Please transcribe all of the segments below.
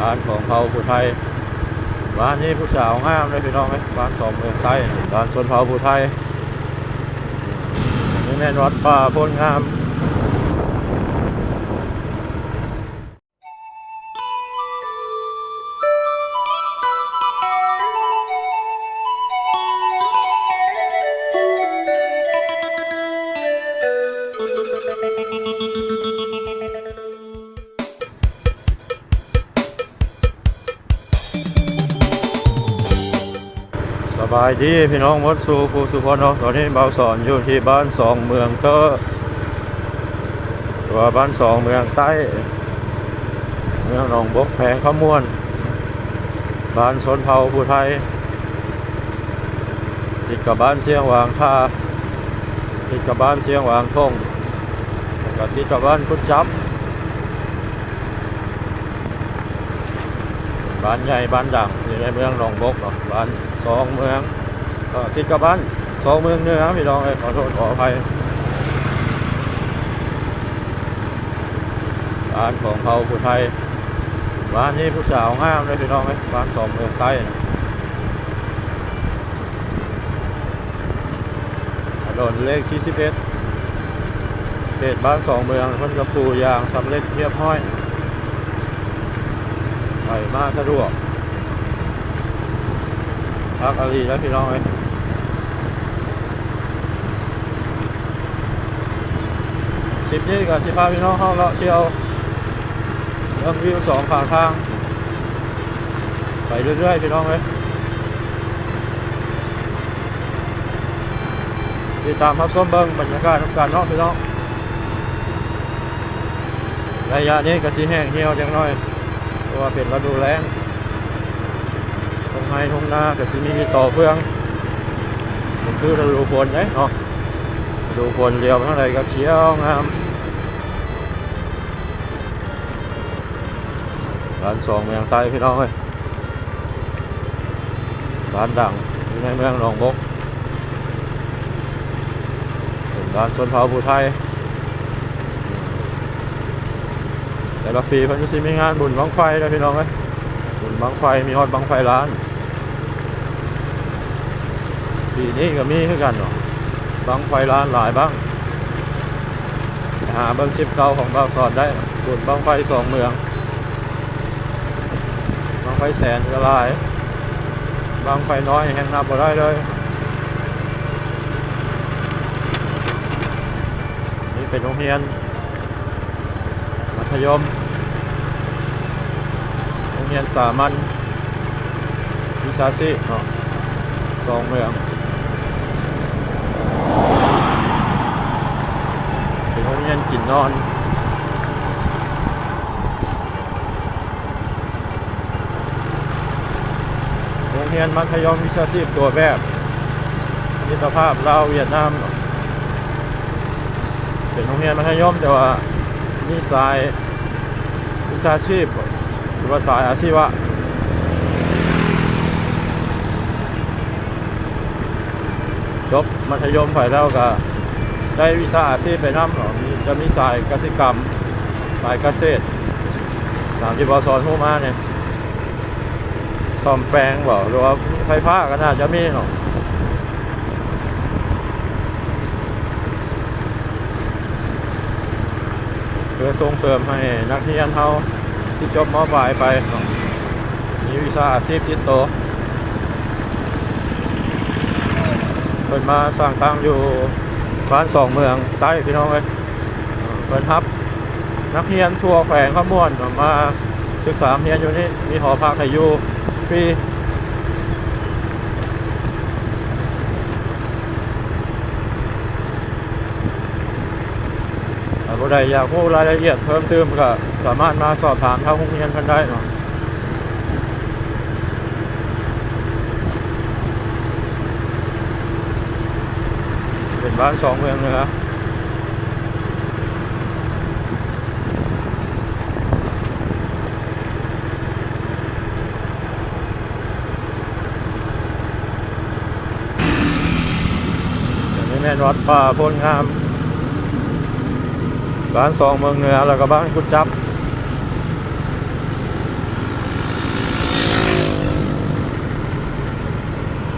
บ้านของเผ่าผู้ไทยบ้านนี้ผู้สาวงามเลยพี่น้องไหมบ้านสองเมืองใต้บ้านชนเผ่าผู้ไทยนี่แม่นวัดป่าโพนงาม บายดีพี่น้องมดสูภูสุพรเนตอนนี้เบาสอนอยู่ที่บ้านสองเมืองเตอร์ตัวบ้านสองเมืองใต้เมืองหนองบกแพงขมวน บ้านชนเผ่าผู้ไทยติดกับบ้านเชียงหวางท่าติดกับบ้านเชียงหวางทงกับติดกับบ้านกุดจับบ้านใหญ่บ้านดังอยู่ในเมืองหนองบกเนาะบ้าน สองเมืองก็ติดกับบ้านสองเมืองเนือพี่น้องเอ้ยขอโทษขออภัยบ้านของเผ่าผู้ไทยบ้านนี้ผู้สาวงามเลยพี่น้องเอ้ยบ้านสองเมืองใต้นะถนนเลขที่สิบเอ็ดเขตบ้านสองเมืองเพิ่นกระปูยางสำเร็จเรียบร้อยไปมาสะดวก พักอารีแล้วพี่น้องเอ้ยสิบนี้กับสิบห้าพี่น้องเข้าเลาะเที่ยวเรื่องวิวสองฝั่งทาง ไปเรื่อยๆพี่น้องเอ้ยติดตามพับส้มเบิ้งบรรยากาศทำการนอกพี่น้องระยะนี้ก็สีแห้งเหี่ยวจังน้อยเพราะว่าเป็นฤดูแล้ง ไห้ตรงนาก็สิมีต่อเพื่องมันคือฤดูฝนเนาะดูฝนเรียวเท่าไรก็เขียวงามร้านสองเมืองใต้พี่น้องเอ้ยร้านดังอยู่ในเมืองหนองบกเป็นร้านชนเผ่าผู้ไทยแต่ละปีเพิ่นก็สิมีงานบุญบังไฟนะพี่น้องเอ้ยบุญบังไฟมีฮอดบังไฟล้าน ปีนี้ก็มีคือกันเนาะบังไฟล้านหลายบ้าง หาเบิ่งคลิปเก่าของเราสอนได้บุญบังไฟสองเมืองบังไฟแสนก็หลายบังไฟน้อยแห่งนับบ่ได้เลยนี่เป็นโรงเรียนมัธยมโรงเรียนสามัญวิชาชีพเนาะสองเมืองเป็นโรงเรียน กินนอนโรงเรียนมัธยมวิชาชีพตัวแบบมิตรภาพลาวเวียดนามเป็นโรงเรียนมัธยมแต่ว่ามีสายวิชาชีพหรือว่าสายอาชีวะจบมัธยมไปแล้วก็ได้วิชาอาชีพไปน้ำเนาะมี จะมีสายกษตรกรรม สายเกษตรตามที่บอสอนผู้มาเนี่ยซ่อมแปลงบอกหรือว่าไฟฟ้าก็น่าจะมีเนาะเพื่อส่งเสริมให้นักเรียนเขาที่จบมปลายไปเนาะมีวิชาอาชีพติดโตวเพิ่นมาสร้างตั้งอยู่บ้านสองเมืองใต้พี่น้องเอ้ย เออเพิ่นทับ นักเรียนทั่วแขวงขมวนมาศึกษาเรียนอยู่นี่มีหอพักให้อยู่ฟรีผู้ใดอยากรู้รายละเอียดเพิ่มเติมก็สามารถมาสอบถามทางโรงเรียนเพิ่นได้เนาะเป็นบ้านสองเมืองเลยนะ วัดป่าโพนงามบ้านสองเมืองเหนือแล้วก็บ้านกุดจับ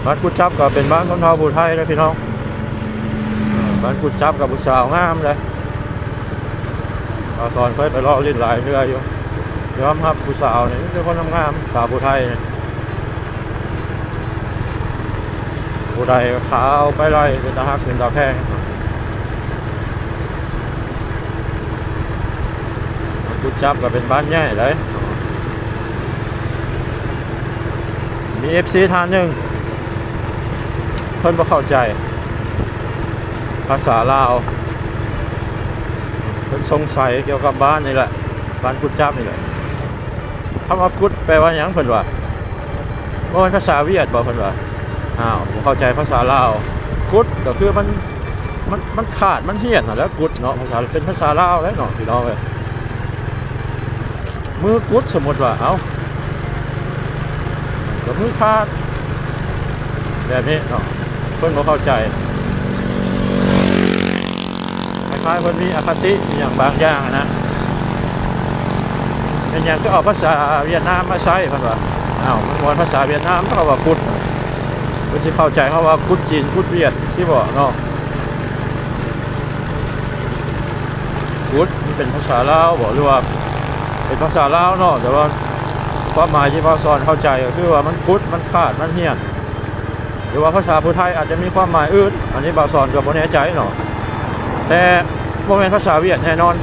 บ้านกุดจับก็เป็นบ้านคนเฒ่าผู้ไทยนะพี่น้องบ้านกุดจับกับบุศสาวงามเลยตอนเคยไปรอลิ้นหลายเรือยอยู่ยอมครับบุศสาวนี่เป็นคนงามสาวผู้ไทยนี่ย ผู้ใดขาวไปไล่เป็นตาฮักเป็นตาแพงกุดจับก็เป็นบ้านใหญ่เลยมีเอฟซีทานหนึ่งเพิ่นบ่เข้าใจ ภาษาลาวเพิ่นสงสัยเกี่ยวกับบ้านนี่แหละบ้านกุดจับนี่แหละคำว่ากุดแปลว่าหยังเพิ่นว่าว่าภาษาเวียดบ่เพิ่นว่า อ้าวผมเข้าใจภาษาลาวกุดก็คือมันมันมันขาดมันเหียนน่ะแล้วกุดเนาะภาษาเป็นภาษาลาวแล้วเนาะพี่น้องเอ้ยมือกุดสมมติว่าเอ้ากับมือขาดแบบนี้เนาะเพื่อนบ่เข้าใจคล้ายๆเพิ่นมีอคติอย่างบางอย่างนะเป็นอย่างก็เอาภาษาเวียดนามมาใช้เพิ่นว่าอ้าวมันวนภาษาเวียดนามเขาว่ากุด เพิ่นสิเข้าใจเขาว่ากุดจีนกุดเวียดที่บอกเนาะกุดมันเป็นภาษาลาวบอกหรือว่าเป็นภาษาลาวเนาะแต่ว่าความหมายที่พ่อสอนเข้าใจก็คือว่ามันพุดมันขาดมันเหี่ยนหรือว่าภาษาพูไทยอาจจะมีความหมายอื่น อันนี้บ่าสอนกับโมแน่ใจเนาะแต่โมเมนภาษาเวียดแน่นอน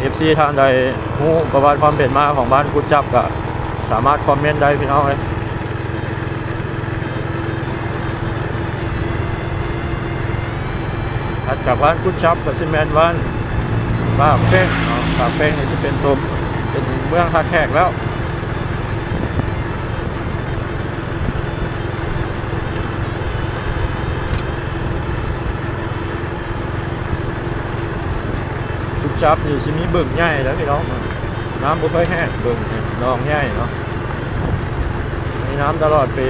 เอฟซีทางใดรู้ประวัติความเป็นมาของบ้านกุดจับก็สามารถคอมเมนต์ได้พี่น้องเลยัดจากบ้านกุดจับก็ซิแมนบ้านบ้าเป้งเนาะปาเป้งนี่จะเป็นตัวเป็นเมืองท่าแขกแล้วทุกจับนี่สิมีบึงใหญ่แล้วพี่น้องน้ำบ่ค่อยแห้งบึงเนี่ยนองใหญ่เนาะมีน้ำตลอดปี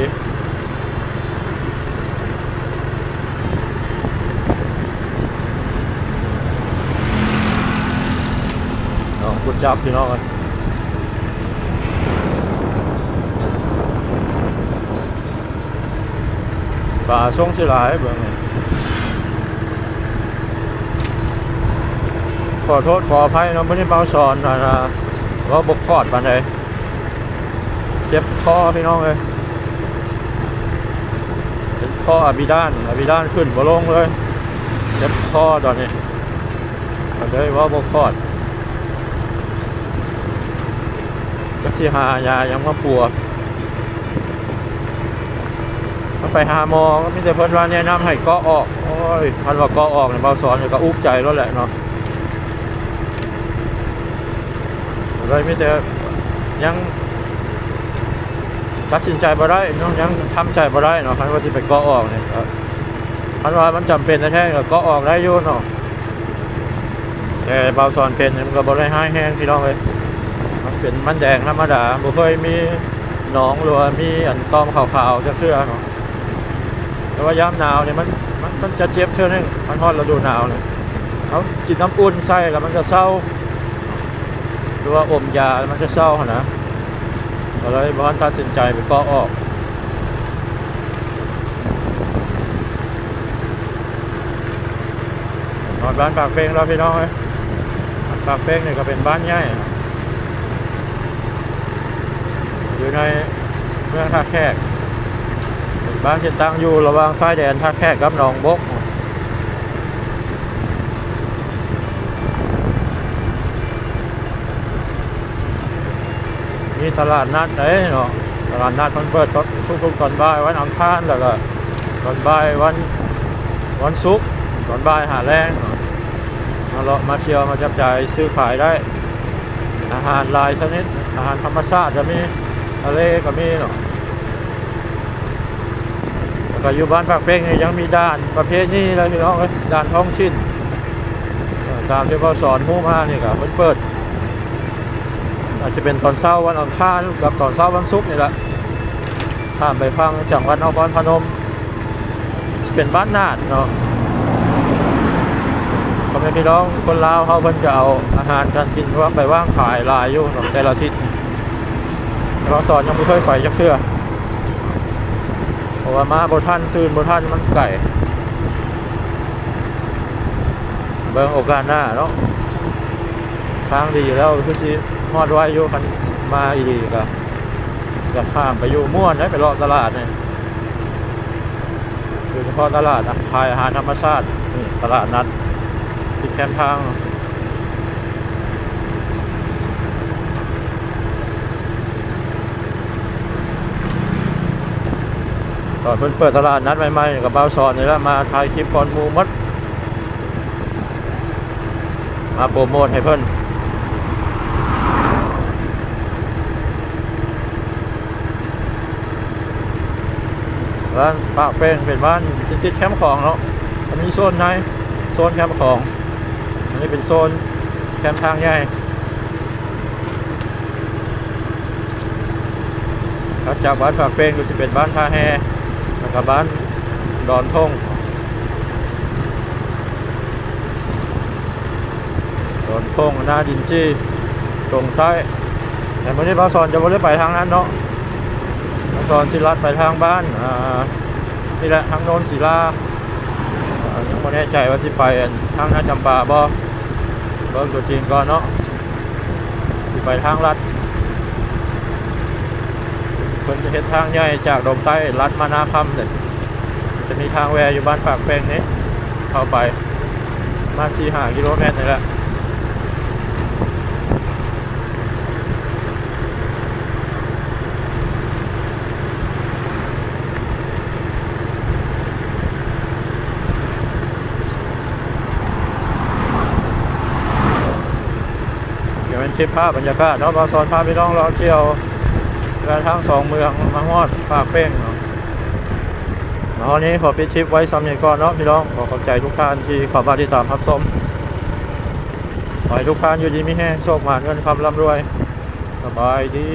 หนองกุดจับพี่น้องเอ้ยป่าทรงสิหลายเบิ่งขอโทษขออภัยเนาะไม่ได้เบาสอนนะนะว่าบกพอดปานใดเจ็บคอพี่น้องเลยเจ็บคออบิดานอบิดานขึ้นบ่ลงเลย เจ็บคอตอนนี้ก็เลยว่าบกพอด ก็สิหายายังมาปัวถ้าไปหาหมอก็มีแต่เพิ่นว่าแนะนำให้กาะออก โอ้ยพันว่ากาะออกเนี่ยเบาสอนก็อุกใจแล้วแหละเนาะเลยไม่แต่ยังตัดสินใจบ่ได้เนาะยังทำใจบ่ได้เนาะคันว่าสิไปกาะออกเนี่ยครันว่ามันจำเป็นแท้ๆก็ออกได้อยู่เนาะแต่เบาสอนเป็นเนี่ยมันก็บ่ได้ห้แห้งพี่น้องเลย เป็นมันแดงธรรมดาบ่เคยมีหนองหรือว่ามีอันตอมขาวๆจะเชื่อเนาะแต่ว่ายามหนาวเนี่ยมันมันมันจะเจ็บเท่านึงมันฮอดฤดูหนาวเนี่ยเขากินน้ำอุ่นใส่แล้วมันจะเศร้าหรือว่าอมยาแล้วมันจะเศร้าหนะก็เลยบ้านตัดสินใจไปเก็ออกนอนบ้านปากเป้งเราพี่น้องเอ้ยปากเป้งเนี่ยก็เป็นบ้านใหญ่นะ อยู่ในเมืองท่าแขกบ้านที่ตั้งอยู่ระหว่างชายแดนท่าแขกกับหนองบกมีตลาดนัดเด้เนาะตลาดนัดมันเปิดทุกๆตอนบ่ายวันอังคารแล้วก็ตอนบ่ายวันวันศุกร์ตอนบ่ายหาแรงเนามาเลาะมาเที่ยวมาจับจ่ายซื้อขายได้ อาหารลายชนิดอาหารธรรมชาติจะมี ทะเลก็มีเนาะแล้วก็อยู่บ้านปากเป้งนี่ยังมีด้านประเภทนี้เลยพี่น้องเอ้ยด้านท้องถิ่นตามที่เขาสอนมู่มานี่ก็เพิ่นเปิด อาจจะเป็นตอนเช้าวันอังคารกับตอนเช้าวันศุกร์นี่แหละข้ามไปฟังจังหวัดนครพนม เป็นบ้านนาดเนาะพ่อแม่พี่น้องคนลาวเขาเพิ่นจะเอาอาหารการกินว่าไปว่างขายลายอยู่เนาะแต่ละทิศ ราสอนยังไม่เคยไปจักเทื่อเพราะว่ามาบ่ทันตื่นบ่ทันมันไก่เบิ่งโอกาสหน้าเนาะทางดีแล้วคือสิฮอดไว้อยู่คันมาอีดีก็จะข้ามไปอยู่ม่วนได้ไปเลาะตลาดนี่โดยเฉพาะตลาดอะขายอาหารธรรมชาตินี่ตลาดนัดที่แคมทาง ตอนเพิ่นเปิดตลาดนัดใหม่ๆกับบ้าซอนนี่แหละมาถ่ายคลิปก่อนมูหมดมาโปรโมทให้เพิ่นร้านปากเป้งเป็นบ้านติดแคมป์ของเนาะมันมีโซนในโซนแคมป์ของ อันนี้เป็นโซนแคมป์ทางใหญ่ครับจากบ้านปากเป้งก็จะเป็นบ้านท่าแฮ แล้วก็บ้านดอนทงดอนทงหน้าดินจี้ตรงใต้ แต่วันนี้พระสอนจะไม่ได้ไปทางนั้นเนาะพระสอนสิลัดไปทางบ้านอ่านี่แหละทางโน้นศิลาอ่ายังไม่แน่ใจว่าสิไปทางนาจำปาบ่เบิ่งตัวจริงก่อนเนาะสิไปทางลัด พิ่นจะเฮ็ดทางใหญ่จากดงใต้ลัดมานาคำเลยจะมีทางแวร์อยู่บ้านปากแปลงนี้เข้าไปมาสี่หากิโลเมตรนี่แหละเดี๋ยวเป็นคลิปภาพบรรยากาศเนาะบาซอนพาพี่น้องเราเที่ยว กระทั่งสองเมืองมาฮอดปากเป้งเนาะเอาวันนี้ขอปิดชิปไว้ซ้ำอย่างก่อนเนาะพี่น้องขอขอบใจทุกท่านที่ขอมาติดตามรับชมขอให้ทุกท่านอยู่ดีมีแห้งโชคหมานเงินคำร่ำรวย สบายดี